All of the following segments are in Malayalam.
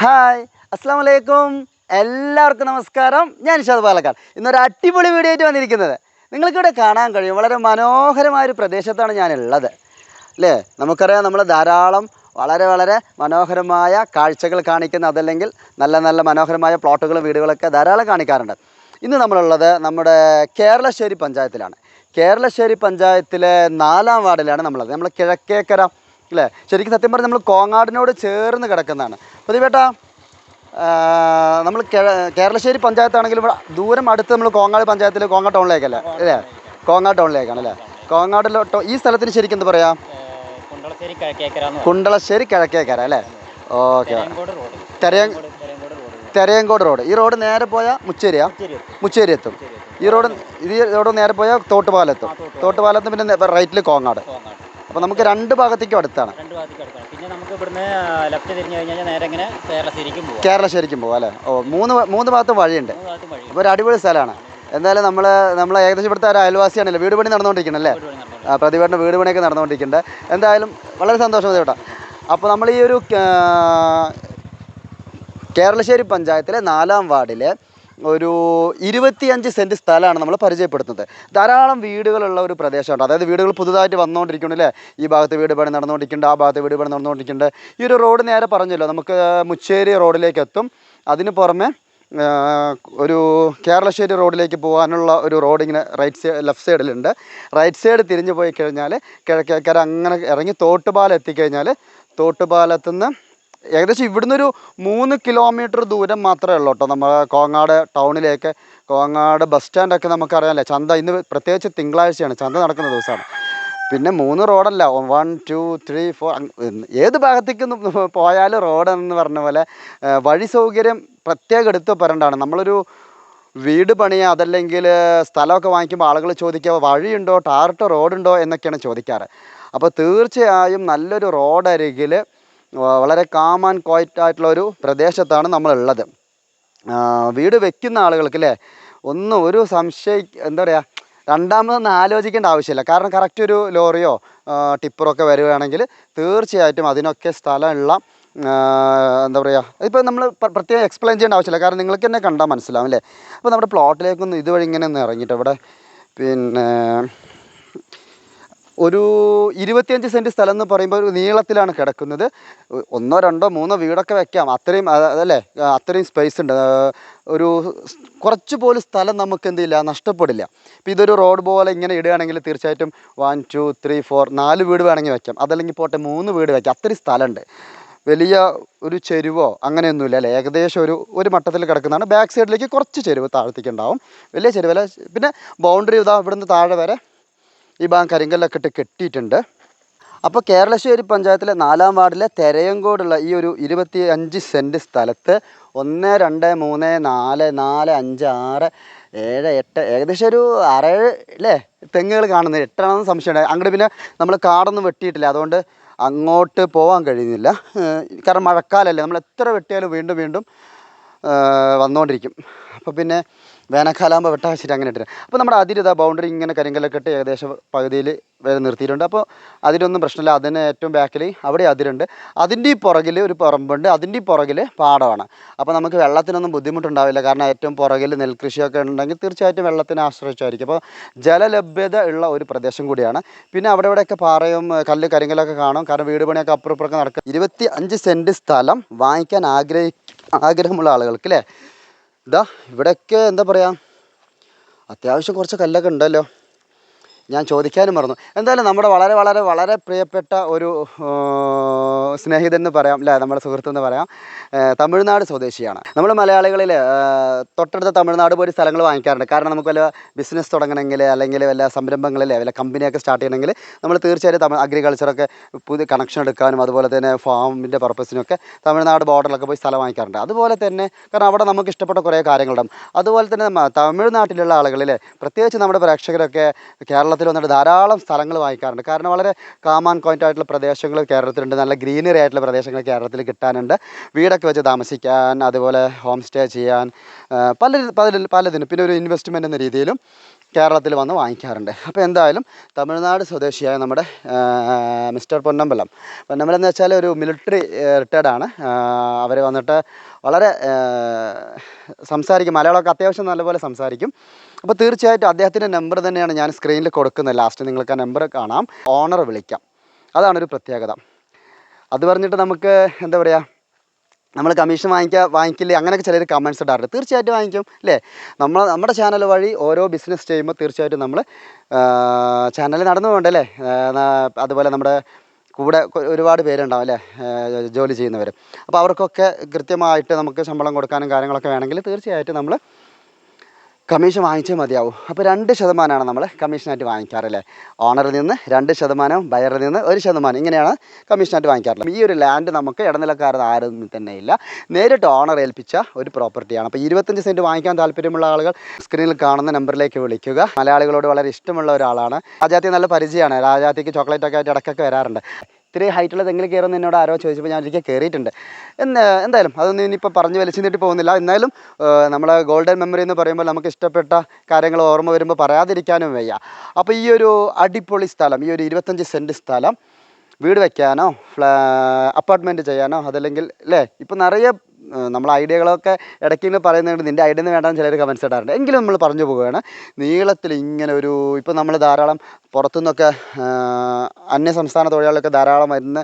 ഹായ് അസ്സാം വലൈക്കും എല്ലാവർക്കും നമസ്കാരം. ഞാൻ ഇഷാദ് പാലക്കാട്. ഇന്നൊരു അടിപൊളി വീഡിയോ ആയിട്ട് വന്നിരിക്കുന്നത്. നിങ്ങൾക്കിവിടെ കാണാൻ കഴിയും. വളരെ മനോഹരമായ ഒരു പ്രദേശത്താണ് ഞാനുള്ളത്. അല്ലേ? നമുക്കറിയാം നമ്മൾ ധാരാളം വളരെ വളരെ മനോഹരമായ കാഴ്ചകൾ കാണിക്കുന്ന അതല്ലെങ്കിൽ നല്ല നല്ല മനോഹരമായ പ്ലോട്ടുകളും വീടുകളൊക്കെ ധാരാളം കാണിക്കാറുണ്ട്. ഇന്ന് നമ്മളുള്ളത് നമ്മുടെ കേരളശ്ശേരി പഞ്ചായത്തിലാണ്. കേരളശ്ശേരി പഞ്ചായത്തിലെ നാലാം വാർഡിലാണ് നമ്മളത് നമ്മൾ കിഴക്കേക്കര അല്ലേ? ശരിക്കും സത്യം പറഞ്ഞാൽ നമ്മൾ കോങ്ങാടിനോട് ചേർന്ന് കിടക്കുന്നതാണ്. പ്രതിവേട്ടാ നമ്മൾ കേരളശ്ശേരി പഞ്ചായത്താണെങ്കിലും ഇവിടെ ദൂരം അടുത്ത് നമ്മൾ കോങ്ങാട് പഞ്ചായത്തിൽ കോങ്ങാട് ടൗണിലേക്കല്ലേ? അല്ലേ? കോങ്ങാട് ടൗണിലേക്കാണ് അല്ലേ കോങ്ങാടിലോട്ടോ ഈ സ്ഥലത്തിന് ശരിക്കും എന്താ പറയാ? കുണ്ടളശ്ശേരി കിഴക്കേക്കര അല്ലേ? ഓക്കെ. തെരയ തെരയങ്കോട് റോഡ്. ഈ റോഡ് നേരെ പോയാൽ മുച്ചേരിയാ? മുച്ചേരി എത്തും. ഈ റോഡ് ഈ റോഡ് നേരെ പോയാൽ തോട്ടുപാലെത്തും. തോട്ടുപാലത്ത്. പിന്നെ റൈറ്റിൽ കോങ്ങാട്. അപ്പോൾ നമുക്ക് രണ്ട് ഭാഗത്തേക്കും അടുത്താണ്. രണ്ട് ഭാഗത്തേക്ക് അടുത്താണ്. പിന്നെ നമുക്ക് ഇവിടുന്ന് ലെഫ്റ്റ് തിരിഞ്ഞു കഴിഞ്ഞാൽ നേരെ ഇങ്ങനെ കേരളശ്ശേരിക്കും പോവാം. കേരളശ്ശേരിക്കും പോകും അല്ലേ? ഓ മൂന്ന് മൂന്ന് ഭാഗത്തും വഴിയുണ്ട്. അപ്പോൾ ഒരു അടിപൊളി സ്ഥലമാണ്. എന്തായാലും നമ്മൾ നമ്മൾ ഏകദേശം ഇവിടുത്തെ ഒരു അയൽവാസിയാണല്ലോ. വീട് പണി നടന്നുകൊണ്ടിരിക്കണല്ലേ. പ്രതിഭയുടെ വീട് പണിയൊക്കെ നടന്നുകൊണ്ടിരിക്കുന്നുണ്ട്. എന്തായാലും വളരെ സന്തോഷം ചേട്ടാ അപ്പോൾ നമ്മൾ ഈ ഒരു കേരളശ്ശേരി പഞ്ചായത്തിലെ നാലാം വാർഡിലെ ഒരു ഇരുപത്തിയഞ്ച് സെന്റ് സ്ഥലമാണ് നമ്മൾ പരിചയപ്പെടുത്തുന്നത്. ധാരാളം വീടുകളുള്ള ഒരു പ്രദേശമാണ് അതായത് വീടുകൾ പുതുതായിട്ട് വന്നുകൊണ്ടിരിക്കുന്നു അല്ലേ? ഈ ഭാഗത്ത് വീട് പണി നടന്നുകൊണ്ടിരിക്കുന്നുണ്ട് ആ ഭാഗത്ത് വീട് പണി നടന്നുകൊണ്ടിരിക്കുന്നുണ്ട് ഈ ഒരു റോഡ് നേരെ പറഞ്ഞല്ലോ നമുക്ക് മുച്ചേരി റോഡിലേക്ക് എത്തും. അതിന് പുറമെ ഒരു കേരളശ്ശേരി റോഡിലേക്ക് പോകാനുള്ള ഒരു റോഡ് ഇങ്ങനെ റൈറ്റ് സൈഡ് ലെഫ്റ്റ് സൈഡിലുണ്ട് റൈറ്റ് സൈഡ് തിരിഞ്ഞു പോയി കഴിഞ്ഞാൽ കിഴക്കേക്കര അങ്ങനെ ഇറങ്ങി തോട്ടുപാലം എത്തിക്കഴിഞ്ഞാൽ തോട്ടുപാലത്തുനിന്ന് ഏകദേശം ഇവിടുന്ന് ഒരു മൂന്ന് കിലോമീറ്റർ ദൂരം മാത്രമേ ഉള്ളൂ കേട്ടോ. നമ്മൾ കോങ്ങാട് ടൗണിലേക്ക് കോങ്ങാട് ബസ് സ്റ്റാൻഡൊക്കെ നമുക്കറിയാമല്ലേ ചന്ത ഇന്ന് പ്രത്യേകിച്ച് തിങ്കളാഴ്ചയാണ്. ചന്ത നടക്കുന്ന ദിവസമാണ്. പിന്നെ മൂന്ന് റോഡല്ല വൺ ടു ത്രീ ഫോർ ഏത് ഭാഗത്തേക്ക് പോയാലും റോഡ് എന്ന് പറഞ്ഞ പോലെ വഴി സൗകര്യം പ്രത്യേകം എടുത്ത് പറയേണ്ടതാണ് നമ്മളൊരു വീട് പണിയുക അതല്ലെങ്കിൽ സ്ഥലമൊക്കെ വാങ്ങിക്കുമ്പോൾ ആളുകൾ ചോദിക്കുക വഴിയുണ്ടോ? ടാറിട്ട റോഡുണ്ടോ എന്നൊക്കെയാണ് ചോദിക്കാറ്. അപ്പോൾ തീർച്ചയായും നല്ലൊരു റോഡരികിൽ വളരെ കാം ആൻഡ് ക്വയറ്റ് ആയിട്ടുള്ള ഒരു പ്രദേശത്താണ് നമ്മളുള്ളത്. വീട് വെക്കുന്ന ആളുകൾക്ക് അല്ലേ ഒന്നും ഒരു സംശയി എന്താ പറയുക രണ്ടാമതൊന്നും ആലോചിക്കേണ്ട ആവശ്യമില്ല. കാരണം കറക്റ്റ് ഒരു ലോറിയോ ടിപ്പറോ ഒക്കെ വരികയാണെങ്കിൽ തീർച്ചയായിട്ടും അതിനൊക്കെ സ്ഥലമുള്ള എന്താ പറയുക ഇപ്പോൾ നമ്മൾ പ്രത്യേകം എക്സ്പ്ലെയിൻ ചെയ്യേണ്ട ആവശ്യമില്ല. കാരണം നിങ്ങൾക്ക് തന്നെ കണ്ടാൽ മനസ്സിലാവും അല്ലേ അപ്പോൾ നമ്മുടെ പ്ലോട്ടിലേക്കൊന്ന് ഇതുവഴി ഇങ്ങനെ ഒന്ന് ഇറങ്ങിയിട്ട് ഇവിടെ പിന്നെ ഒരു ഇരുപത്തിയഞ്ച് സെന്റ് സ്ഥലം എന്ന് പറയുമ്പോൾ ഒരു നീളത്തിലാണ് കിടക്കുന്നത്. ഒന്നോ രണ്ടോ മൂന്നോ വീടൊക്കെ വെക്കാം. അത്രയും അതല്ലേ? അത്രയും സ്പേസ് ഉണ്ട്. ഒരു കുറച്ച് പോലും സ്ഥലം നമുക്ക് എന്ത് ചെയ്യില്ല നഷ്ടപ്പെടില്ല. ഇപ്പോൾ ഇതൊരു റോഡ് പോലെ ഇങ്ങനെ ഇടുകയാണെങ്കിൽ തീർച്ചയായിട്ടും വൺ ടു ത്രീ ഫോർ നാല് വീട് വേണമെങ്കിൽ വെക്കാം. അതല്ലെങ്കിൽ പോട്ടെ മൂന്ന് വീട് വെക്കാം. അത്രയും സ്ഥലമുണ്ട് വലിയ ഒരു ചെരുവോ അങ്ങനെയൊന്നുമില്ല അല്ലേ? ഏകദേശം ഒരു ഒരു മട്ടത്തിൽ കിടക്കുന്നതാണ്. ബാക്ക് സൈഡിലേക്ക് കുറച്ച് ചെരുവ് താഴത്തേക്ക് ഉണ്ടാവും. വലിയ ചെരുവല്ല. പിന്നെ ബൗണ്ടറി ഇതാ ഇവിടുന്ന് താഴെ വരെ. ഈ ഭാഗം കരിങ്കല്ലൊക്കെ ഇട്ട് കെട്ടിയിട്ടുണ്ട്. അപ്പോൾ കേരളശ്ശേരി പഞ്ചായത്തിലെ നാലാം വാർഡിലെ തെരയങ്കോടുള്ള ഈ ഒരു ഇരുപത്തി അഞ്ച് സെന്റ് സ്ഥലത്ത് ഒന്ന് രണ്ട് മൂന്ന് നാല് നാല് അഞ്ച് ആറ് ഏഴ് എട്ട് ഏകദേശം ഒരു അറേഴ് അല്ലേ തെങ്ങുകൾ കാണുന്നത്. എട്ടാണെന്ന് സംശയമുണ്ട്. അങ്ങോട്ട് പിന്നെ നമ്മൾ കാടൊന്നും വെട്ടിയിട്ടില്ല. അതുകൊണ്ട് അങ്ങോട്ട് പോകാൻ കഴിയുന്നില്ല. കാരണം മഴക്കാലമല്ലേ നമ്മൾ എത്ര വെട്ടിയാലും വീണ്ടും വീണ്ടും വന്നുകൊണ്ടിരിക്കും അപ്പോൾ പിന്നെ വേനൽക്കാലാകുമ്പോൾ വെട്ടാൻ വെച്ചിട്ട് അങ്ങനെ ഇട്ടിട്ട്. അപ്പോൾ നമ്മുടെ അതിരിതാ ബൗണ്ടറി ഇങ്ങനെ കരിങ്കല്ലൊക്കെ ഇട്ട് ഏകദേശം പകുതിയിൽ വരെ നിർത്തിയിട്ടുണ്ട്. അപ്പോൾ അതിലൊന്നും പ്രശ്നമില്ല. അതിന് ഏറ്റവും ബാക്കിൽ അവിടെ അതിരുണ്ട്. അതിന്റെ പുറകിൽ ഒരു പറമ്പുണ്ട്. അതിന്റെ പുറകിൽ പാടമാണ്. അപ്പോൾ നമുക്ക് വെള്ളത്തിനൊന്നും ബുദ്ധിമുട്ടുണ്ടാവില്ല. കാരണം ഏറ്റവും പുറകിൽ നെൽകൃഷിയൊക്കെ ഉണ്ടെങ്കിൽ തീർച്ചയായിട്ടും വെള്ളത്തിനെ ആശ്രയിച്ചായിരിക്കും. അപ്പോൾ ജലലഭ്യത ഉള്ള ഒരു പ്രദേശം കൂടിയാണ്. പിന്നെ അവിടെ ഇവിടെയൊക്കെ പാറയും കല്ല് കരിങ്കലൊക്കെ കാണും. കാരണം വീട് പണിയൊക്കെ അപ്പുറപ്പുറമൊക്കെ നടക്കും ഇരുപത്തി അഞ്ച് സെന്റ് സ്ഥലം വാങ്ങിക്കാൻ ആഗ്രഹി ആഗ്രഹമുള്ള ആളുകൾക്ക് അല്ലേ ഇതാ ഇവിടെയൊക്കെ എന്താ പറയുക അത്യാവശ്യം കുറച്ച് കല്ലൊക്കെ ഉണ്ടല്ലോ. ഞാൻ ചോദിക്കാനും മറന്നു. എന്തായാലും നമ്മുടെ വളരെ വളരെ വളരെ പ്രിയപ്പെട്ട ഒരു സ്നേഹിതൻ എന്ന് പറയാം അല്ലേ? നമ്മുടെ സുഹൃത്തെന്ന് പറയാം തമിഴ്നാട് സ്വദേശിയാണ്. നമ്മൾ മലയാളികളിൽ തൊട്ടടുത്ത തമിഴ്നാട് പോയി സ്ഥലങ്ങൾ വാങ്ങിക്കാറുണ്ട്. കാരണം നമുക്ക് വല്ല ബിസിനസ് തുടങ്ങണമെങ്കിൽ അല്ലെങ്കിൽ വല്ല സംരംഭങ്ങളിൽ വല്ല കമ്പനിയൊക്കെ സ്റ്റാർട്ട് ചെയ്യണമെങ്കിൽ നമ്മൾ തീർച്ചയായിട്ടും തമിഴ് അഗ്രികൾച്ചറൊക്കെ പുതിയ കണക്ഷൻ എടുക്കാനും അതുപോലെ തന്നെ ഫാമിന്റെ പർപ്പസിനൊക്കെ തമിഴ്നാട് ബോർഡറിലൊക്കെ പോയി സ്ഥലം വാങ്ങിക്കാറുണ്ട്. അതുപോലെ തന്നെ കാരണം അവിടെ നമുക്ക് ഇഷ്ടപ്പെട്ട കുറേ കാര്യങ്ങളുണ്ടാകും അതുപോലെ തന്നെ തമിഴ്നാട്ടിലുള്ള ആളുകളിൽ പ്രത്യേകിച്ച് നമ്മുടെ പ്രേക്ഷകരൊക്കെ കേരളത്തിൽ വന്നിട്ട് ധാരാളം സ്ഥലങ്ങൾ വായിക്കാറുണ്ട് കാരണം വളരെ കാമാൻ കോയിന്റ് ആയിട്ടുള്ള പ്രദേശങ്ങൾ കേരളത്തിലുണ്ട്. നല്ല ഗ്രീനറി ആയിട്ടുള്ള പ്രദേശങ്ങൾ കേരളത്തിൽ കിട്ടാനുണ്ട്. വീടൊക്കെ വെച്ച് താമസിക്കാൻ അതുപോലെ ഹോം സ്റ്റേ ചെയ്യാൻ പല പല പലതിനും. പിന്നെ ഒരു ഇൻവെസ്റ്റ്മെന്റ് എന്ന രീതിയിലും കേരളത്തിൽ വന്ന് വാങ്ങിക്കാറുണ്ട്. അപ്പോൾ എന്തായാലും തമിഴ്നാട് സ്വദേശിയായ നമ്മുടെ മിസ്റ്റർ പൊന്നമ്പലം. പൊന്നമ്പലം എന്ന് വെച്ചാൽ ഒരു മിലിറ്ററി റിട്ടയർഡാണ് അവർ വന്നിട്ട് വളരെ സംസാരിക്കും. മലയാളമൊക്കെ അത്യാവശ്യം നല്ലപോലെ സംസാരിക്കും. അപ്പോൾ തീർച്ചയായിട്ടും അദ്ദേഹത്തിന്റെ നമ്പർ തന്നെയാണ് ഞാൻ സ്ക്രീനിൽ കൊടുക്കുന്നത്. ലാസ്റ്റ് നിങ്ങൾക്ക് ആ നമ്പർ കാണാം. ഓണർ വിളിക്കാം. അതാണൊരു പ്രത്യേകത. അത് പറഞ്ഞിട്ട് നമുക്ക് എന്താ പറയുക നമ്മൾ കമ്മീഷൻ വാങ്ങിക്കുക വാങ്ങിക്കില്ലേ? അങ്ങനെയൊക്കെ ചിലർ കമൻസ് ഇടാറുണ്ട്. തീർച്ചയായിട്ടും വാങ്ങിക്കും അല്ലേ നമ്മൾ നമ്മുടെ ചാനൽ വഴി ഓരോ ബിസിനസ് ചെയ്യുമ്പോൾ തീർച്ചയായിട്ടും നമ്മൾ ചാനൽ നടന്നു പോകണ്ടല്ലേ അതുപോലെ നമ്മുടെ കൂടെ ഒരുപാട് പേരുണ്ടാവും അല്ലേ ജോലി ചെയ്യുന്നവർ അപ്പോൾ അവർക്കൊക്കെ കൃത്യമായിട്ട് നമുക്ക് ശമ്പളം കൊടുക്കാനും കാര്യങ്ങളൊക്കെ വേണമെങ്കിൽ തീർച്ചയായിട്ടും നമ്മൾ കമ്മീഷൻ വാങ്ങിച്ചേ മതിയാവും. അപ്പോൾ രണ്ട് ശതമാനമാണ് നമ്മൾ കമ്മീഷനായിട്ട് വാങ്ങിക്കാറല്ലേ ഓണറിൽ നിന്ന് രണ്ട് ശതമാനം ബയറിൽ നിന്ന് ഒരു ശതമാനം ഇങ്ങനെയാണ് കമ്മീഷനായിട്ട് വാങ്ങിക്കാറുള്ളത്. ഈ ഒരു ലാൻഡ് നമുക്ക് ഇടനിലക്കാരൻ ആരും തന്നെ ഇല്ല. നേരിട്ട് ഓണർ ഏൽപ്പിച്ച ഒരു പ്രോപ്പർട്ടിയാണ്. അപ്പോൾ ഇരുപത്തഞ്ച് സെന്റ് വാങ്ങിക്കാൻ താല്പര്യമുള്ള ആളുകൾ സ്ക്രീനിൽ കാണുന്ന നമ്പറിലേക്ക് വിളിക്കുക. മലയാളികളോട് വളരെ ഇഷ്ടമുള്ള ഒരാളാണ്. രാജാത്തി നല്ല പരിചയമാണ്. രാജാത്തിക്ക് ചോക്ലേറ്റൊക്കെ ആയിട്ട് ഇടയ്ക്കൊക്കെ വരാറുണ്ട്. ഇത്രയും ഹൈറ്റുള്ള തെങ്ങിൽ കയറുമെന്ന് എന്നോട് ആരോ ചോദിച്ചപ്പോൾ ഞാൻ ഒരിക്കൽ കയറിയിട്ടുണ്ട്. എന്ന് എന്തായാലും അതൊന്നും ഇനിയിപ്പോൾ പറഞ്ഞ് വലിച്ചു നീട്ടി പോകുന്നില്ല. എന്നാലും നമ്മളെ ഗോൾഡൻ മെമ്മറി എന്ന് പറയുമ്പോൾ നമുക്ക് ഇഷ്ടപ്പെട്ട കാര്യങ്ങൾ ഓർമ്മ വരുമ്പോൾ പറയാതിരിക്കാനും വയ്യ. അപ്പോൾ ഈ ഒരു അടിപൊളി സ്ഥലം ഈ ഒരു ഇരുപത്തഞ്ച് സെന്റ് സ്ഥലം വീട് വയ്ക്കാനോ അപ്പാർട്ട്മെന്റ് ചെയ്യാനോ അതല്ലെങ്കിൽ അല്ലേ ഇപ്പം നിറയെ നമ്മൾ ഐഡിയകളൊക്കെ ഇടയ്ക്ക് പറയുന്നുണ്ട് നിന്റെ ഐഡിയ വേണ്ടെന്ന് ചിലർ കമൻസ് ഇടാറുണ്ട്. എങ്കിലും നമ്മൾ പറഞ്ഞു പോവുകയാണ്. നീളത്തിൽ ഇങ്ങനെ ഒരു ഇപ്പം നമ്മൾ ധാരാളം പുറത്തുനിന്നൊക്കെ അന്യ സംസ്ഥാന തൊഴിലാളികളൊക്കെ ധാരാളം വരുന്ന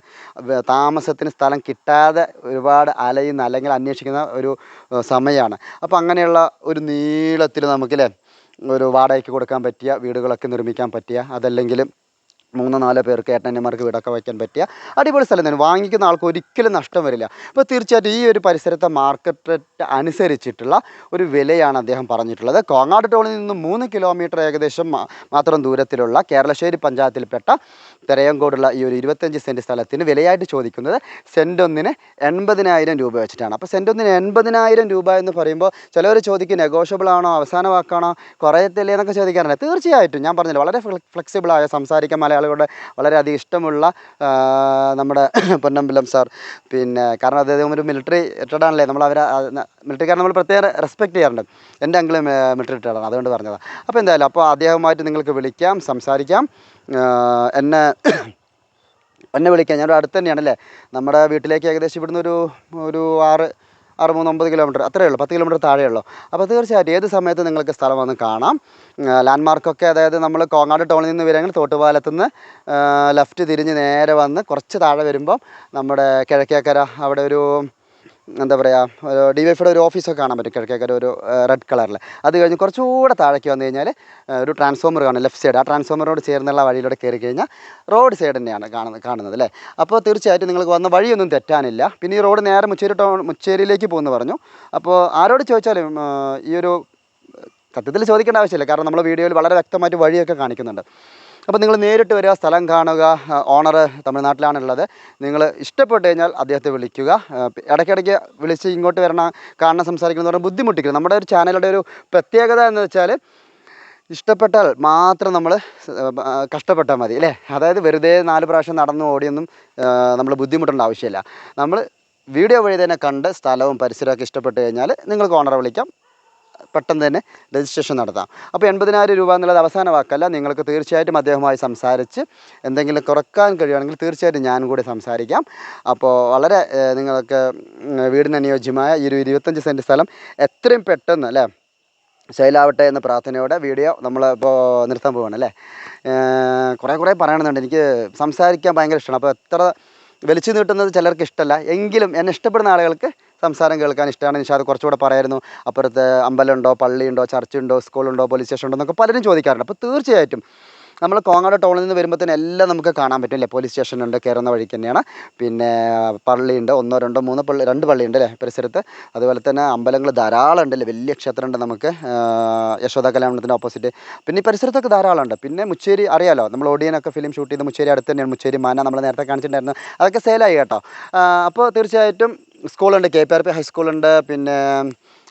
താമസത്തിന് സ്ഥലം കിട്ടാതെ ഒരുപാട് അലയുന്ന അല്ലെങ്കിൽ അന്വേഷിക്കുന്ന ഒരു സമയമാണ്. അപ്പോൾ അങ്ങനെയുള്ള ഒരു നീളത്തിൽ നമുക്കില്ലേ ഒരു വാടകയ്ക്ക് കൊടുക്കാൻ പറ്റിയ വീടുകളൊക്കെ നിർമ്മിക്കാൻ പറ്റിയ അതല്ലെങ്കിൽ മൂന്നോ നാലോ പേർക്ക് ഏട്ടന്മാർക്ക് വീടൊക്കെ വയ്ക്കാൻ പറ്റിയ അടിപൊളി സ്ഥലം തന്നെ. വാങ്ങിക്കുന്ന ആൾക്ക് ഒരിക്കലും നഷ്ടം വരില്ല. അപ്പോൾ തീർച്ചയായിട്ടും ഈ ഒരു പരിസരത്തെ മാർക്കറ്റ് റേറ്റ് അനുസരിച്ചിട്ടുള്ള ഒരു വിലയാണ് അദ്ദേഹം പറഞ്ഞിട്ടുള്ളത്. കോങ്ങാട് ടൗണിൽ നിന്ന് മൂന്ന് കിലോമീറ്റർ ഏകദേശം മാത്രം ദൂരത്തിലുള്ള കേരളശ്ശേരി പഞ്ചായത്തിൽപ്പെട്ട തെരയങ്കോടുള്ള ഈ ഒരു ഇരുപത്തഞ്ച് സെന്റ് സ്ഥലത്തിന് വിലയായിട്ട് ചോദിക്കുന്നത് സെന്റ് ഒന്നിന് എൺപതിനായിരം രൂപ വെച്ചിട്ടാണ്. അപ്പോൾ സെന്റ് ഒന്നിന് എൺപതിനായിരം രൂപ എന്ന് പറയുമ്പോൾ ചിലവർ ചോദിക്കും നെഗോഷ്യബിൾ ആണോ അവസാന കുറയത്തില്ലേ എന്നൊക്കെ ചോദിക്കാറുണ്ട് തീർച്ചയായിട്ടും ഞാൻ പറഞ്ഞില്ല വളരെ ഫ്ലെക്സിബിളായ സംസാരിക്കാൻ മലയാളികളുടെ വളരെയധികം ഇഷ്ടമുള്ള നമ്മുടെ പൊന്നമ്പലം സാർ. പിന്നെ കാരണം അദ്ദേഹം ഒരു മിലിറ്ററി റിട്ടയർഡാണല്ലേ നമ്മൾ അവരെ മിലിറ്ററിക്കാരെ നമ്മൾ പ്രത്യേകം റെസ്പെക്ട് ചെയ്യാറുണ്ട്. എന്റെ അങ്കിളും മിലിറ്ററി റിട്ടയർഡാണ് അതുകൊണ്ട് പറഞ്ഞതാണ് അപ്പോൾ എന്തായാലും അപ്പോൾ അദ്ദേഹവുമായിട്ട് നിങ്ങൾക്ക് വിളിക്കാം സംസാരിക്കാം. എന്നെ എന്നെ വിളിക്കാം. ഞാൻ അടുത്ത് തന്നെയാണല്ലേ നമ്മുടെ വീട്ടിലേക്ക് ഏകദേശം ഇവിടുന്ന് ഒരു ഒരു ആറ് ആറ് മൂന്ന് ഒമ്പത് കിലോമീറ്റർ അത്രയേ ഉള്ളൂ പത്ത് കിലോമീറ്റർ താഴെ ഉള്ളൂ. അപ്പോൾ തീർച്ചയായിട്ടും ഏത് സമയത്ത് നിങ്ങൾക്ക് സ്ഥലം വന്ന് കാണാം? ലാൻഡ് മാർക്കൊക്കെ അതായത് നമ്മൾ കോങ്ങാട് ടൗണിൽ നിന്ന് വരികയാണെങ്കിൽ തോട്ടുപാലത്ത് നിന്ന് ലെഫ്റ്റ് തിരിഞ്ഞ് നേരെ വന്ന് കുറച്ച് താഴെ വരുമ്പം നമ്മുടെ കിഴക്കേക്കര അവിടെ ഒരു എന്താ പറയുക ഒരു ഡി വൈഫിയുടെ ഒരു ഓഫീസൊക്കെ കാണാൻ പറ്റും കിഴക്കേക്കര ഒരു റെഡ് കളറിൽ അത് കഴിഞ്ഞ് കുറച്ചുകൂടെ താഴേക്ക് വന്നു കഴിഞ്ഞാൽ ഒരു ട്രാൻസ്ഫോമർ കാണും ലെഫ്റ്റ് സൈഡ് ആ ട്രാൻസ്ഫോമറിനോട് ചേർന്നുള്ള വഴിയിലൂടെ കയറി കഴിഞ്ഞാൽ റോഡ് സൈഡ് തന്നെയാണ് കാണുന്നത് കാണുന്നത് അല്ലേ? അപ്പോൾ തീർച്ചയായിട്ടും നിങ്ങൾക്ക് വന്ന വഴിയൊന്നും തെറ്റാനില്ല. പിന്നെ ഈ റോഡ് നേരെ മുച്ചേരി ടൗൺ മുച്ചേരിയിലേക്ക് പോകുന്നു പറഞ്ഞു. അപ്പോൾ ആരോട് ചോദിച്ചാലും ഈ ഒരു സത്യത്തിൽ ചോദിക്കേണ്ട ആവശ്യമില്ല. കാരണം നമ്മൾ വീഡിയോയിൽ വളരെ വ്യക്തമായിട്ട് വഴിയൊക്കെ കാണിക്കുന്നുണ്ട്. അപ്പോൾ നിങ്ങൾ നേരിട്ട് വരിക സ്ഥലം കാണുക ഓണർ തമിഴ്നാട്ടിലാണുള്ളത്. നിങ്ങൾ ഇഷ്ടപ്പെട്ട് കഴിഞ്ഞാൽ അദ്ദേഹത്തെ വിളിക്കുക. ഇടയ്ക്കിടയ്ക്ക് വിളിച്ച് ഇങ്ങോട്ട് വരണം കാണണം സംസാരിക്കണം എന്ന് പറഞ്ഞാൽ ബുദ്ധിമുട്ടിക്കണം നമ്മുടെ ഒരു ചാനലിന്റെ ഒരു പ്രത്യേകത എന്ന് വെച്ചാൽ ഇഷ്ടപ്പെട്ടാൽ മാത്രം നമ്മൾ കഷ്ടപ്പെട്ടാൽ മതി അല്ലേ? അതായത് വെറുതെ നാല് പ്രാവശ്യം നടന്നു ഓടിയൊന്നും നമ്മൾ ബുദ്ധിമുട്ടേണ്ട ആവശ്യമില്ല. നമ്മൾ വീഡിയോ വഴി തന്നെ കണ്ട് സ്ഥലവും പരിസരമൊക്കെ ഇഷ്ടപ്പെട്ട് കഴിഞ്ഞാൽ നിങ്ങൾക്ക് ഓണറെ വിളിക്കാം. പെട്ടെന്ന് തന്നെ രജിസ്ട്രേഷൻ നടത്താം. അപ്പോൾ എൺപതിനായിരം രൂപ എന്നുള്ളത് അവസാന വാക്കല്ല. നിങ്ങൾക്ക് തീർച്ചയായിട്ടും അദ്ദേഹവുമായി സംസാരിച്ച് എന്തെങ്കിലും കുറയ്ക്കാൻ കഴിയുകയാണെങ്കിൽ തീർച്ചയായിട്ടും ഞാൻ കൂടി സംസാരിക്കാം. അപ്പോൾ വളരെ നിങ്ങൾക്ക് വീടിന് അനുയോജ്യമായ ഒരു ഇരുപത്തഞ്ച് സെന്റ് സ്ഥലം എത്രയും പെട്ടെന്ന് അല്ലേ? ശൈലാവട്ടെ എന്ന പ്രാർത്ഥനയോടെ വീഡിയോ നമ്മൾ ഇപ്പോൾ നിർത്താൻ പോവാണ് അല്ലേ? കുറേ കുറേ പറയണമെന്നുണ്ട് എനിക്ക് സംസാരിക്കാൻ ഭയങ്കര ഇഷ്ടമാണ്. അപ്പോൾ എത്ര വലിച്ചു നീട്ടുന്നത് ചിലർക്ക് ഇഷ്ടമല്ല. എങ്കിലും എന്നെ ഇഷ്ടപ്പെടുന്ന ആളുകൾക്ക് സംസാരം കേൾക്കാൻ ഇഷ്ടമാണ്. നിഷാദ് കുറച്ചുകൂടെ പറയായിരുന്നു. അപ്പുറത്ത് അമ്പലമുണ്ടോ പള്ളിയുണ്ടോ ചർച്ചുണ്ടോ സ്കൂളുണ്ടോ പോലീസ് സ്റ്റേഷൻ ഉണ്ടോ എന്നൊക്കെ പലരും ചോദിക്കാറുണ്ട്. അപ്പോൾ തീർച്ചയായിട്ടും നമ്മൾ കോങ്ങാട് ടൗണിൽ നിന്ന് വരുമ്പോഴത്തേന് എല്ലാം നമുക്ക് കാണാൻ പറ്റും അല്ലേ പോലീസ് സ്റ്റേഷൻ ഉണ്ട് കയറുന്ന വഴിക്ക് തന്നെയാണ്. പിന്നെ പള്ളിയുണ്ട് ഒന്നോ രണ്ടോ മൂന്നോ പള്ളി രണ്ട് പള്ളിയുണ്ട് അല്ലേ പരിസരത്ത്. അതുപോലെ തന്നെ അമ്പലങ്ങൾ ധാരാളം ഉണ്ട് അല്ലേ വലിയ ക്ഷേത്രമുണ്ട് നമുക്ക്. യശോദ കല്യാണത്തിന്റെ ഓപ്പോസിറ്റ് പിന്നെ ഈ പരിസരത്തൊക്കെ ധാരാളം ഉണ്ട്. പിന്നെ മുച്ചേരി അറിയാലോ? നമ്മൾ ഓഡിയനൊക്കെ ഫിലിം ഷൂട്ട് ചെയ്ത് മുച്ചേരി അടുത്ത് തന്നെയാണ്. മുച്ചേരി മാന നമ്മൾ നേരത്തെ കാണിച്ചിട്ടുണ്ടായിരുന്നു. അതൊക്കെ സെയിലായി കേട്ടോ. അപ്പോൾ തീർച്ചയായിട്ടും സ്കൂളുണ്ട് കെ പി ആർ പി ഹൈസ്കൂളുണ്ട് പിന്നെ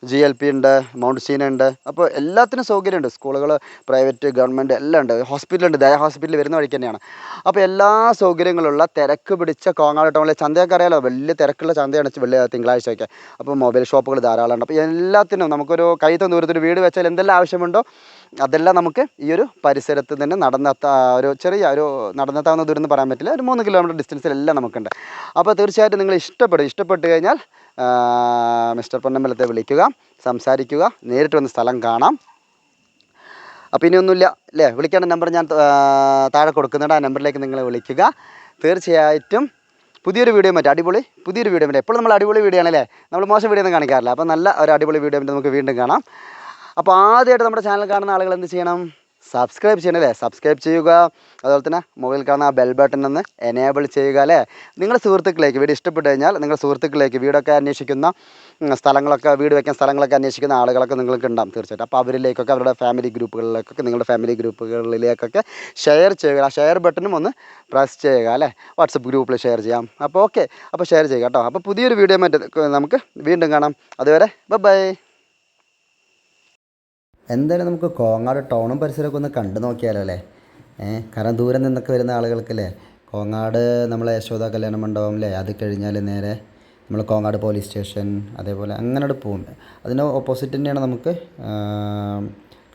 ജി എൽ പി ഉണ്ട് മൗണ്ട് സീന ഉണ്ട്. അപ്പോൾ എല്ലാത്തിനും സൗകര്യമുണ്ട്. സ്കൂളുകൾ പ്രൈവറ്റ് ഗവൺമെന്റ് എല്ലാം ഉണ്ട്. ഹോസ്പിറ്റലുണ്ട് ദയ ഹോസ്പിറ്റൽ വരുന്ന വഴിക്ക് തന്നെയാണ്. അപ്പോൾ എല്ലാ സൗകര്യങ്ങളുള്ള തിരക്ക് പിടിച്ച കോങ്ങാട് ടൗണിലെ ചന്തയൊക്കെ അറിയാലോ? വലിയ തിരക്കുള്ള ചന്തയാണ് വെള്ളി തിങ്കളാഴ്ചയൊക്കെ. അപ്പോൾ മൊബൈൽ ഷോപ്പുകൾ ധാരാളം ഉണ്ട്. അപ്പോൾ എല്ലാത്തിനും നമുക്കൊരു കൈത്ത ദൂരത്തൊരു വീട് വെച്ചാൽ എന്തെല്ലാം ആവശ്യമുണ്ടോ അതെല്ലാം നമുക്ക് ഈ ഒരു പരിസരത്ത് തന്നെ നടന്നെത്ത ഒരു ചെറിയ ഒരു നടന്നെത്താവുന്ന ദൂരം എന്ന് പറയാൻ പറ്റില്ല. ഒരു മൂന്ന് കിലോമീറ്റർ ഡിസ്റ്റൻസിലെല്ലാം നമുക്കുണ്ട്. അപ്പോൾ തീർച്ചയായിട്ടും നിങ്ങൾ ഇഷ്ടപ്പെടും. ഇഷ്ടപ്പെട്ട് കഴിഞ്ഞാൽ മിസ്റ്റർ പൊന്നമ്പലത്തെ വിളിക്കുക സംസാരിക്കുക നേരിട്ട് വന്ന് സ്ഥലം കാണാം. അപ്പോൾ ഇനിയൊന്നുമില്ല അല്ലേ? വിളിക്കേണ്ട നമ്പർ ഞാൻ താഴെ കൊടുക്കുന്നുണ്ട്. ആ നമ്പറിലേക്ക് നിങ്ങൾ വിളിക്കുക. തീർച്ചയായിട്ടും പുതിയൊരു വീഡിയോ മറ്റേ അടിപൊളി പുതിയൊരു വീഡിയോ മറ്റേ എപ്പോഴും നമ്മൾ അടിപൊളി വീഡിയോ ആണല്ലേ നമ്മൾ മോശം വീഡിയോ ഒന്നും കാണിക്കാറില്ല. അപ്പോൾ നല്ല ഒരു അടിപൊളി വീഡിയോ നമുക്ക് വീണ്ടും കാണാം. അപ്പോൾ ആദ്യമായിട്ട് നമ്മുടെ ചാനൽ കാണുന്ന ആളുകൾ എന്ത് ചെയ്യണം? സബ്സ്ക്രൈബ് ചെയ്യണം അല്ലേ സബ്സ്ക്രൈബ് ചെയ്യുക. അതുപോലെ തന്നെ മുകളിൽ കാണുന്ന ആ ബെൽ ബട്ടൺ ഒന്ന് എനേബിൾ ചെയ്യുക അല്ലേ? നിങ്ങളുടെ സുഹൃത്തുക്കളിലേക്ക് വീട് ഇഷ്ടപ്പെട്ട് കഴിഞ്ഞാൽ നിങ്ങളുടെ സുഹൃത്തുക്കളിലേക്ക് വീടൊക്കെ അന്വേഷിക്കുന്ന സ്ഥലങ്ങളൊക്കെ വീട് വയ്ക്കാൻ സ്ഥലങ്ങളൊക്കെ അന്വേഷിക്കുന്ന ആളുകളൊക്കെ നിങ്ങൾക്ക് ഉണ്ടാകും തീർച്ചയായിട്ടും. അപ്പോൾ അവരിലേക്കൊക്കെ അവരുടെ ഫാമിലി ഗ്രൂപ്പുകളിലേക്കൊക്കെ നിങ്ങളുടെ ഫാമിലി ഗ്രൂപ്പുകളിലേക്കൊക്കെ ഷെയർ ചെയ്യുക. ആ ഷെയർ ബട്ടണും ഒന്ന് പ്രസ് ചെയ്യുക അല്ലേ? വാട്സപ്പ് ഗ്രൂപ്പിൽ ഷെയർ ചെയ്യാം. അപ്പോൾ ഓക്കെ അപ്പോൾ ഷെയർ ചെയ്യുക കേട്ടോ. അപ്പോൾ പുതിയൊരു വീഡിയോ മറ്റേ നമുക്ക് വീണ്ടും കാണാം. അതുവരെ ബൈ എന്തായാലും നമുക്ക് കോങ്ങാട് ടൗണും പരിസരമൊക്കെ ഒന്ന് കണ്ടു നോക്കിയാലോ അല്ലേ? കാരണം ദൂരെ നിന്നൊക്കെ വരുന്ന ആളുകൾക്കല്ലേ? കോങ്ങാട് നമ്മളെ യശോദ കല്യാണ മണ്ഡപം അല്ലേ? അത് കഴിഞ്ഞാൽ നേരെ നമ്മൾ കോങ്ങാട് പോലീസ് സ്റ്റേഷൻ അതേപോലെ അങ്ങനെ പോകും അതിന് ഓപ്പോസിറ്റ് തന്നെയാണ് നമുക്ക്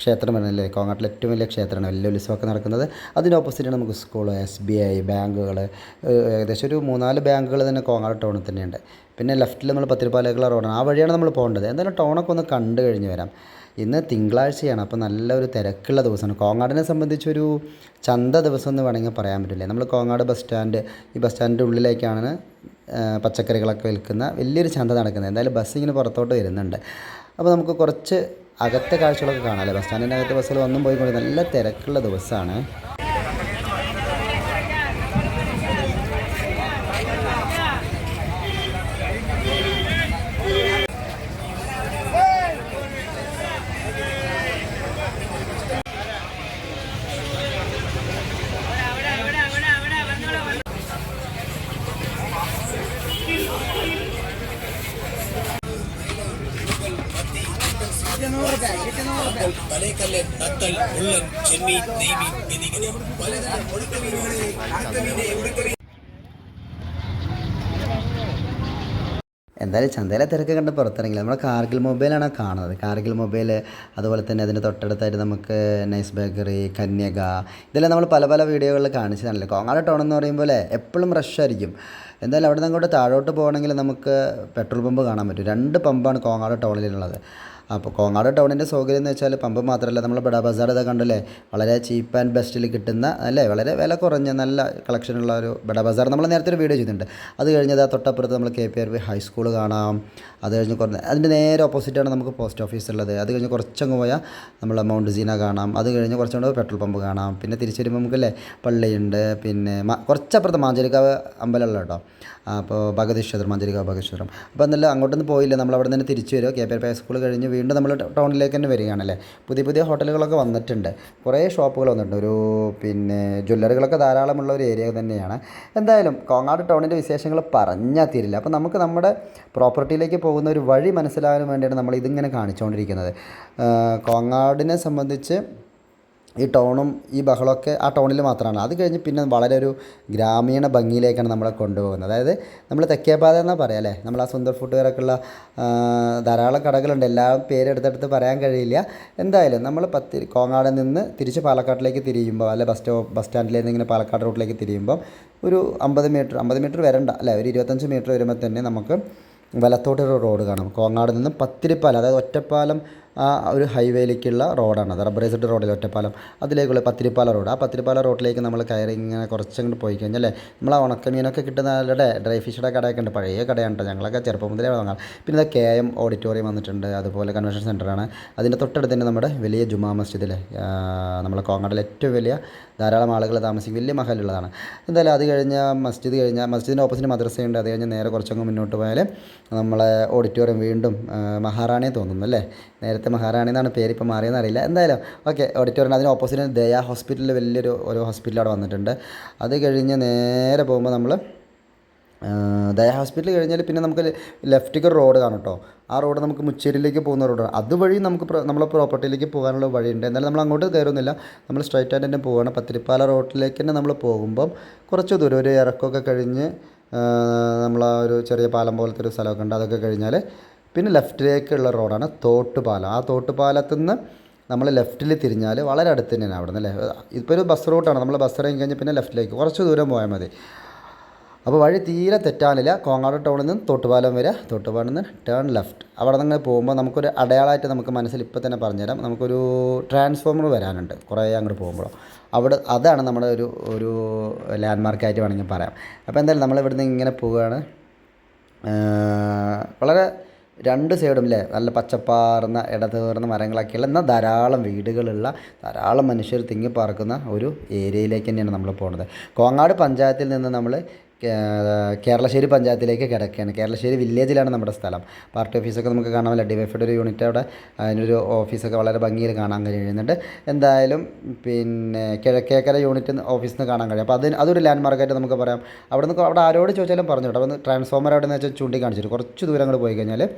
ക്ഷേത്രം വരുന്നത് കോങ്ങാട്ടിലെ ഏറ്റവും വലിയ ക്ഷേത്രമാണ്. വലിയ ഉത്സവമൊക്കെ നടക്കുന്നത്. അതിന്റെ ഓപ്പോസിറ്റാണ് നമുക്ക് സ്കൂൾ എസ് ബി ഐ ബാങ്കുകൾ ഏകദേശം ഒരു മൂന്നാൽ ബാങ്കുകൾ തന്നെ കോങ്ങാട് ടൗണിൽ തന്നെയുണ്ട്. പിന്നെ ലെഫ്റ്റിൽ നമ്മൾ പത്തിരിപ്പാലേക്കുള്ള റോഡാണ് ആ വഴിയാണ് നമ്മൾ പോകേണ്ടത്. എന്തായാലും ടൗണൊക്കെ ഒന്ന് കണ്ടു കഴിഞ്ഞ് വരാം. ഇന്ന് തിങ്കളാഴ്ചയാണ് അപ്പോൾ നല്ലൊരു തിരക്കുള്ള ദിവസമാണ്. കോങ്ങാടിനെ സംബന്ധിച്ചൊരു ചന്ത ദിവസം എന്ന് വേണമെങ്കിൽ പറയാൻ പറ്റില്ലേ. നമ്മൾ കോങ്ങാട് ബസ് സ്റ്റാൻഡ് ഈ ബസ് സ്റ്റാൻഡിന്റെ ഉള്ളിലേക്കാണ് പച്ചക്കറികളൊക്കെ വിൽക്കുന്ന വലിയൊരു ചന്ത നടക്കുന്നത്. എന്തായാലും ബസ് ഇങ്ങനെ പുറത്തോട്ട് വരുന്നുണ്ട്. അപ്പോൾ നമുക്ക് കുറച്ച് അകത്തെ കാഴ്ചകളൊക്കെ കാണാമല്ലേ ബസ് സ്റ്റാൻഡിന്റെ അകത്ത് ബസ്സിൽ വന്നും പോയിക്കൊണ്ട് നല്ല തിരക്കുള്ള ദിവസമാണ്. എന്തായാലും ചന്തയിലെ തിരക്ക് കണ്ട് പുറത്തിറങ്ങില്ല. നമ്മുടെ കാർഗിൽ മൊബൈലാണ് കാണുന്നത്. കാർഗിൽ മൊബൈൽ അതുപോലെ തന്നെ അതിന്റെ തൊട്ടടുത്തായിട്ട് നമുക്ക് നൈസ് ബേക്കറി കന്യക ഇതെല്ലാം നമ്മൾ പല പല വീഡിയോകളിൽ കാണിച്ചതാണല്ലോ. കോങ്ങാട് ടൗൺ എന്ന് പറയുമ്പോൾ എപ്പോഴും റഷ് ആയിരിക്കും. എന്തായാലും അവിടെ നിന്ന് അങ്ങോട്ട് താഴോട്ട് പോകണമെങ്കിൽ നമുക്ക് പെട്രോൾ പമ്പ് കാണാൻ പറ്റും. രണ്ട് പമ്പാണ് കോങ്ങാട് ടൗണിലുള്ളത്. അപ്പോൾ കോങ്ങാട് ടൗണിന്റെ സൗകര്യം എന്ന് വെച്ചാൽ പമ്പ് മാത്രമല്ല നമ്മൾ ബഡാ ബസാർ ഇതൊക്കെ കണ്ടല്ലേ? വളരെ ചീപ്പ് ആൻഡ് ബെസ്റ്റിൽ കിട്ടുന്ന അല്ലേ? വളരെ വില കുറഞ്ഞ നല്ല കളക്ഷനുള്ള ഒരു ബഡാ ബസാർ നമ്മൾ നേരത്തെ ഒരു വീഡിയോ ചെയ്തിട്ടുണ്ട്. അത് കഴിഞ്ഞത് ആ തൊട്ടപ്പുറത്ത് നമ്മൾ K P R V high school കാണാം. അത് കഴിഞ്ഞ് കുറഞ്ഞ അതിന്റെ നേരെ ഓപ്പോസിറ്റാണ് നമുക്ക് പോസ്റ്റ് ഓഫീസ് ഉള്ളത്. അത് കഴിഞ്ഞ് കുറച്ചങ്ങ് പോയാൽ നമ്മൾ മൗണ്ട് സീന കാണാം. അത് കഴിഞ്ഞ് കുറച്ചുകൊണ്ട് പെട്രോൾ പമ്പ് കാണാം. പിന്നെ തിരിച്ചു വരുമ്പോൾ നമുക്കല്ലേ പള്ളിയുണ്ട്. പിന്നെ കുറച്ചപ്പുറത്ത് മാഞ്ചേരിക്കാവ് അമ്പലമുള്ള കേട്ടോ അപ്പോൾ ഭഗതീശ്വരം മഞ്ചരിക ഭഗതീശ്വരം. അപ്പോൾ എന്നല്ല അങ്ങോട്ടൊന്നും പോയില്ല. നമ്മൾ അവിടെ നിന്ന് തിരിച്ചു വരുമോ K P R P high school കഴിഞ്ഞ് വീണ്ടും നമ്മൾ ടൗണിലേക്ക് തന്നെ വരികയാണല്ലേ. പുതിയ പുതിയ ഹോട്ടലുകളൊക്കെ വന്നിട്ടുണ്ട്. കുറേ ഷോപ്പുകൾ വന്നിട്ടുണ്ട്. ഒരു പിന്നെ ജ്വല്ലറികളൊക്കെ ധാരാളമുള്ള ഒരു ഏരിയ തന്നെയാണ്. എന്തായാലും കോങ്ങാട് ടൗണിന്റെ വിശേഷങ്ങൾ പറഞ്ഞാൽ തീരില്ല. അപ്പോൾ നമുക്ക് നമ്മുടെ പ്രോപ്പർട്ടിയിലേക്ക് പോകുന്ന ഒരു വഴി മനസ്സിലാകാൻ വേണ്ടിയാണ് നമ്മൾ ഇതിങ്ങനെ കാണിച്ചുകൊണ്ടിരിക്കുന്നത്. കോങ്ങാടിനെ സംബന്ധിച്ച് ഈ ടൗണും ഈ ബഹളമൊക്കെ ആ ടൗണിൽ മാത്രമാണ്. അത് കഴിഞ്ഞ് പിന്നെ വളരെ ഒരു ഗ്രാമീണ ഭംഗിയിലേക്കാണ് നമ്മളെ കൊണ്ടുപോകുന്നത്. അതായത് നമ്മൾ തെക്കേപാത എന്ന് പറയാം അല്ലേ? നമ്മൾ ആ സുന്ദർ ഫുട്വെയറൊക്കെ ഉള്ള ധാരാളം കടകളുണ്ട്. എല്ലാം പേരെടുത്തെടുത്ത് പറയാൻ കഴിയില്ല. എന്തായാലും നമ്മൾ പത്തി കോങ്ങാട് നിന്ന് തിരിച്ച് പാലക്കാട്ടിലേക്ക് തിരിയുമ്പോൾ അല്ലെ ബസ് സ്റ്റോപ്പ് ബസ് സ്റ്റാൻഡിലേക്ക് ഇങ്ങനെ പാലക്കാട് റൂട്ടിലേക്ക് തിരിയുമ്പോൾ ഒരു അമ്പത് മീറ്റർ അമ്പത് മീറ്റർ വരണ്ട അല്ലേ? ഒരു ഇരുപത്തഞ്ച് മീറ്റർ വരുമ്പോൾ തന്നെ നമുക്ക് വലത്തോട്ടൊരു റോഡ് കാണും. കോങ്ങാട് നിന്ന് പത്തിരിപ്പാലം അതായത് ഒറ്റപ്പാലം ആ ഒരു ഹൈവേയിലേക്കുള്ള റോഡാണ്. റബ്ബറൈസ്ഡ് റോഡിൽ ഒറ്റപ്പാലം. അതിലേക്കുള്ള പത്തിരിപ്പാല റോഡ്. ആ പത്തിരിപ്പാല റോഡിലേക്ക് നമ്മൾ കയറി ഇങ്ങനെ കുറച്ചങ്ങോട്ട് പോയി കഴിഞ്ഞാൽ അല്ലേ നമ്മൾ ആ ഉണക്കമീനൊക്കെ കിട്ടുന്ന ആളുടെ ഡ്രൈ ഫിഷുടെ കടയൊക്കെ ഉണ്ട്. പഴയ കടയാണ് കേട്ടോ ഞങ്ങളൊക്കെ ചെറുപ്പം മുതലേ വാങ്ങാം പിന്നെ കെ എം ഓഡിറ്റോറിയം വന്നിട്ടുണ്ട്. അതുപോലെ കൺവെൻഷൻ സെന്ററാണ്. അതിന്റെ തൊട്ടടുത്ത് തന്നെ നമ്മുടെ വലിയ ജുമാ മസ്ജിദിലെ നമ്മളെ കോങ്ങാടിലെ ഏറ്റവും വലിയ ധാരാളം ആളുകൾ താമസിക്കും വലിയ മഹലുള്ളതാണ്. എന്തായാലും അത് കഴിഞ്ഞ് മസ്ജിദ് കഴിഞ്ഞാൽ മസ്ജിദിന്റെ ഓപ്പോസിറ്റ് മദ്രസയുണ്ട്. അത് കഴിഞ്ഞ് നേരെ കുറച്ചങ്ങ് മുന്നോട്ട് പോയാൽ നമ്മളെ ഓഡിറ്റോറിയം വീണ്ടും മഹാറാണിയെ തോന്നുന്നു അല്ലേ? നേരത്തെ മഹാറാണി എന്നാണ് പേര് ഇപ്പോൾ മാറിയെന്ന് അറിയില്ല. എന്തായാലും ഓക്കെ ഓഡിറ്റോറിയം അതിന് ഓപ്പോസിറ്റ് ദയ ഹോസ്പിറ്റലിൽ വലിയൊരു ഒരു ഹോസ്പിറ്റൽ അവിടെ വന്നിട്ടുണ്ട്. അത് കഴിഞ്ഞ് നേരെ പോകുമ്പോൾ നമ്മൾ ദയ ഹോസ്പിറ്റൽ കഴിഞ്ഞാൽ പിന്നെ നമുക്ക് ലെഫ്റ്റിക്ക് റോഡ് കാണും കേട്ടോ. ആ റോഡ് നമുക്ക് മുച്ചേരിയിലേക്ക് പോകുന്ന റോഡാണ് അതുവഴി നമുക്ക് നമ്മളെ പ്രോപ്പർട്ടിയിലേക്ക് പോകാനുള്ള വഴിയുണ്ട്. എന്നാലും നമ്മൾ അങ്ങോട്ട് കയറുന്നില്ല. നമ്മൾ സ്ട്രൈറ്റ് ആയിട്ട് തന്നെ പോവുകയാണ് പത്തിരിപ്പാല റോഡിലേക്ക് തന്നെ നമ്മൾ പോകുമ്പം കുറച്ച് ദൂരം ഒരു ഇറക്കമൊക്കെ കഴിഞ്ഞ് നമ്മൾ ഒരു ചെറിയ പാലം പോലത്തെ ഒരു സ്ഥലമൊക്കെ ഉണ്ട്. അതൊക്കെ കഴിഞ്ഞാൽ പിന്നെ ലെഫ്റ്റിലേക്കുള്ള റോഡാണ് തോട്ടുപാലം. ആ തോട്ടുപാലത്തു നിന്ന് നമ്മൾ ലെഫ്റ്റിൽ തിരിഞ്ഞാൽ വളരെ അടുത്ത് തന്നെയാണ് അവിടെ നിന്ന് അല്ലേ ഇപ്പോൾ ഒരു ബസ് റൂട്ടാണ് നമ്മൾ ബസ് ഇറങ്ങി കഴിഞ്ഞാൽ പിന്നെ ലെഫ്റ്റിലേക്ക് കുറച്ച് ദൂരം പോയാൽ മതി. അപ്പോൾ വഴി തീരെ തെറ്റാനില്ല. കോങ്ങാട് ടൗണിൽ നിന്ന് തൊട്ടുപാലം വരെ തൊട്ടുപാലം നിന്ന് ടേൺ ലെഫ്റ്റ് അവിടെ നിന്ന് പോകുമ്പോൾ നമുക്കൊരു അടയാളമായിട്ട് നമുക്ക് മനസ്സിൽ ഇപ്പോൾ തന്നെ പറഞ്ഞുതരാം. നമുക്കൊരു ട്രാൻസ്ഫോമർ വരാനുണ്ട് കുറേ അങ്ങോട്ട് പോകുമ്പോൾ അവിടെ അതാണ് നമ്മുടെ ഒരു ഒരു ലാൻഡ്മാർക്കായിട്ട് വേണമെങ്കിൽ പറയാം. അപ്പോൾ എന്തായാലും നമ്മൾ ഇവിടുന്ന് ഇങ്ങനെ പോവുകയാണ് വളരെ രണ്ട് സൈഡും അല്ലേ നല്ല പച്ചപ്പാർന്ന ഇടതേർന്ന മരങ്ങളൊക്കെയുള്ള എന്നാൽ ധാരാളം വീടുകളുള്ള ധാരാളം മനുഷ്യർ തിങ്ങിപ്പാർക്കുന്ന ഒരു ഏരിയയിലേക്ക് തന്നെയാണ് നമ്മൾ പോകുന്നത്. കോങ്ങാട് പഞ്ചായത്തിൽ നിന്ന് നമ്മൾ കേരളശ്ശേരി പഞ്ചായത്തിലേക്ക് കിടക്കുകയാണ്. കേരളശ്ശേരി വില്ലേജിലാണ് നമ്മുടെ സ്ഥലം. പാർട്ടി ഓഫീസൊക്കെ നമുക്ക് കാണാമല്ലോ ഡിവൈഫയുടെ ഒരു യൂണിറ്റ് അവിടെ അതിനൊരു ഓഫീസൊക്കെ വളരെ ഭംഗിയിൽ കാണാൻ കഴിയുന്നുണ്ട്. എന്തായാലും പിന്നെ കിഴക്കേക്കര യൂണിറ്റ് ഓഫീസിൽ നിന്ന് കാണാൻ കഴിയും. അപ്പോൾ അതിന് അതൊരു ലാൻഡ് മാർക്കായിട്ട് നമുക്ക് പറയാം. അവിടെ നിന്ന് അവിടെ ആരോട് ചോദിച്ചാലും പറഞ്ഞു കേട്ടോ അവിടെ ട്രാൻസ്ഫോമർ അവിടെ നിന്ന് വെച്ചാൽ ചൂണ്ടിക്കാണിച്ചിട്ട് കുറച്ച് ദൂരം പോയി കഴിഞ്ഞാൽ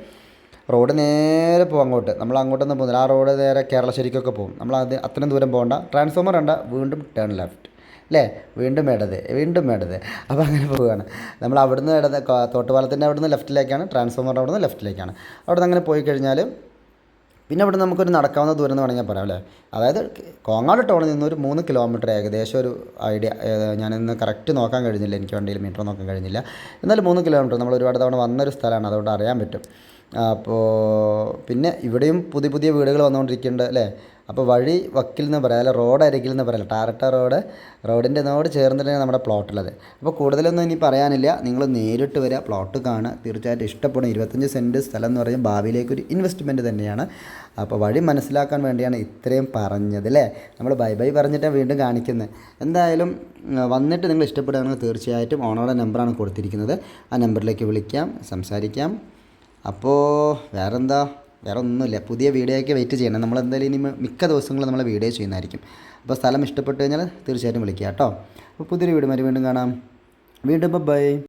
റോഡ് നേരെ പോകും അങ്ങോട്ട്. നമ്മൾ അങ്ങോട്ടൊന്നും പോകുന്നില്ല. ആ റോഡ് നേരെ കേരളശ്ശേരിക്കൊക്കെ പോകും. നമ്മൾ അത് അത്രയും ദൂരം പോകണ്ട. ട്രാൻസ്ഫോമർ കണ്ട വീണ്ടും ടേൺ ലെഫ്റ്റ് അല്ലേ വീണ്ടും ഇടത് വീണ്ടും ഇടത്. അപ്പോൾ അങ്ങനെ പോവുകയാണ്. നമ്മൾ അവിടുന്ന് ഇടത് തോട്ടുപാലത്തിന്റെ അവിടുന്ന് ലെഫ്റ്റിലേക്കാണ് ട്രാൻസ്ഫോമറിന്റെ അവിടുന്ന് ലെഫ്റ്റിലേക്കാണ്. അവിടുന്ന് അങ്ങനെ പോയി കഴിഞ്ഞാൽ പിന്നെ അവിടെ നമുക്കൊരു നടക്കാവുന്ന ദൂരം എന്ന് വേണമെങ്കിൽ പറയാം അല്ലേ? അതായത് കോങ്ങാട് ടൗണിൽ നിന്ന് ഒരു മൂന്ന് കിലോമീറ്റർ ഏകദേശം ഒരു ഐഡിയ ഞാനിന്ന് കറക്റ്റ് നോക്കാൻ കഴിഞ്ഞില്ല എനിക്ക് വണ്ടിയിൽ മീറ്റർ നോക്കാൻ കഴിഞ്ഞില്ല. എന്നാലും മൂന്ന് കിലോമീറ്റർ നമ്മൾ ഒരുപാട് തവണ വന്നൊരു സ്ഥലമാണ് അതുകൊണ്ട് അറിയാൻ പറ്റും. അപ്പോൾ പിന്നെ ഇവിടെയും പുതിയ പുതിയ വീടുകൾ വന്നുകൊണ്ടിരിക്കുന്നുണ്ട് അല്ലേ? അപ്പോൾ വഴി വക്കിൽ നിന്ന് പറയാം അല്ല റോഡ് അരികിൽ നിന്ന് പറയാം ടാറട്ട റോഡ് റോഡിന്റെ നോട് ചേർന്നിട്ടാണ് നമ്മുടെ പ്ലോട്ടുള്ളത്. അപ്പോൾ കൂടുതലൊന്നും ഇനി പറയാനില്ല. നിങ്ങൾ നേരിട്ട് വരിക പ്ലോട്ട് കാണുക. തീർച്ചയായിട്ടും ഇഷ്ടപ്പെടും ഇരുപത്തഞ്ച് സെന്റ് സ്ഥലം എന്ന് പറയുമ്പോൾ ഭാവിയിലേക്ക് ഒരു ഇൻവെസ്റ്റ്മെന്റ് തന്നെയാണ്. അപ്പോൾ വഴി മനസ്സിലാക്കാൻ വേണ്ടിയാണ് ഇത്രയും പറഞ്ഞത് അല്ലേ? നമ്മൾ ബൈ ബൈ പറഞ്ഞിട്ടാണ് വീണ്ടും കാണിക്കുന്നത്. എന്തായാലും വന്നിട്ട് നിങ്ങൾ ഇഷ്ടപ്പെടുകയാണെങ്കിൽ തീർച്ചയായിട്ടും ഓണറുടെ നമ്പറാണ് കൊടുത്തിരിക്കുന്നത്. ആ നമ്പറിലേക്ക് വിളിക്കാം സംസാരിക്കാം. അപ്പോൾ വേറെന്താ? വേറെ ഒന്നുമില്ല പുതിയ വീഡിയോയ്ക്ക് വെയിറ്റ് ചെയ്യണം. നമ്മൾ എന്തായാലും ഇനി മിക്ക ദിവസങ്ങളും നമ്മൾ വീഡിയോ ചെയ്യുന്നതായിരിക്കും. അപ്പോൾ സ്ഥലം ഇഷ്ടപ്പെട്ട് കഴിഞ്ഞാൽ തീർച്ചയായിട്ടും വിളിക്കുക കേട്ടോ. അപ്പോൾ പുതിയൊരു വീഡിയോ വീണ്ടും കാണാം. വീണ്ടും ബൈ